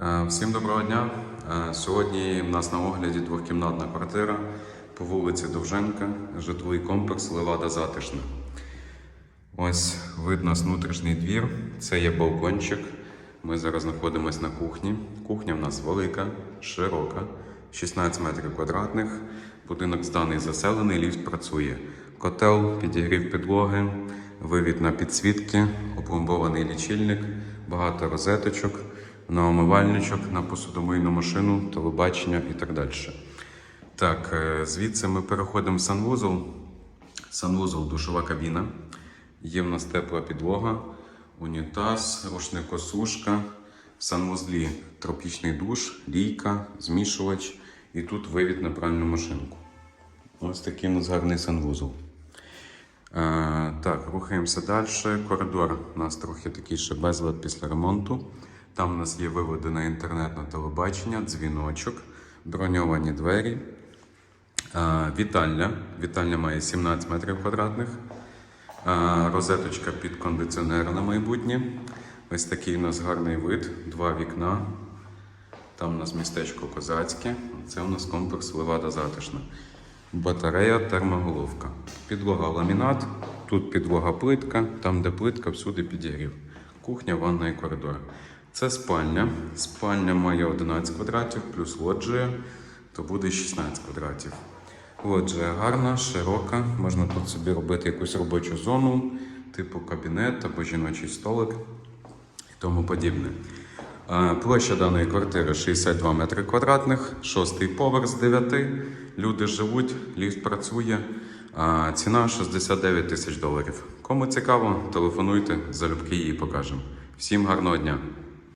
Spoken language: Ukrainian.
Е, Всім доброго дня. Е, Сьогодні в нас на огляді двохкімнатна квартира по вулиці Довженка, житловий комплекс Левада Затишна. Ось видно внутрішній двір. Це є балкончик. Ми зараз знаходимося на кухні. Кухня в нас велика, широка, 16 метрів квадратних. Будинок зданий заселений, ліфт працює. Котел, підігрів підлоги, вивід на підсвітки, опломбований лічильник, багато розеточок, на омивальничок, на посудомийну машину, телебачення і так далі. Так, е, звідси ми переходимо в санвузол. Санвузол, душова кабіна. Є в нас тепла підлога, унітаз, рушникосушка. В санвузлі тропічний душ, лійка, змішувач і тут вивід на пральну машинку. Ось такий у нас гарний санвузол. Е, так, рухаємося далі. Коридор у нас трохи такий ще безлад після ремонту. Там у нас є виводи на інтернет на телебачення, дзвіночок, броньовані двері. Вітальня. Вітальня має 17 метрів квадратних. Розеточка під кондиціонер на майбутнє. Ось такий у нас гарний вид, два вікна. Там у нас містечко козацьке. Це у нас комплекс Левада Затишна. Батарея, термоголовка. Підлога ламінат, тут підлога плитка, там, де плитка, всюди підігрів. Кухня, ванна і коридор. Це спальня. Спальня має 11 квадратів, плюс лоджія, то буде 16 квадратів. Лоджія гарна, широка. Можна тут собі робити якусь робочу зону, типу кабінет або жіночий столик і тому подібне. Площа даної квартири 62 метри квадратних, шостий поверх з 9. Люди живуть, ліфт працює. Ціна 69 тисяч доларів. Кому цікаво, телефонуйте, залюбки її покажемо. Всім гарного дня!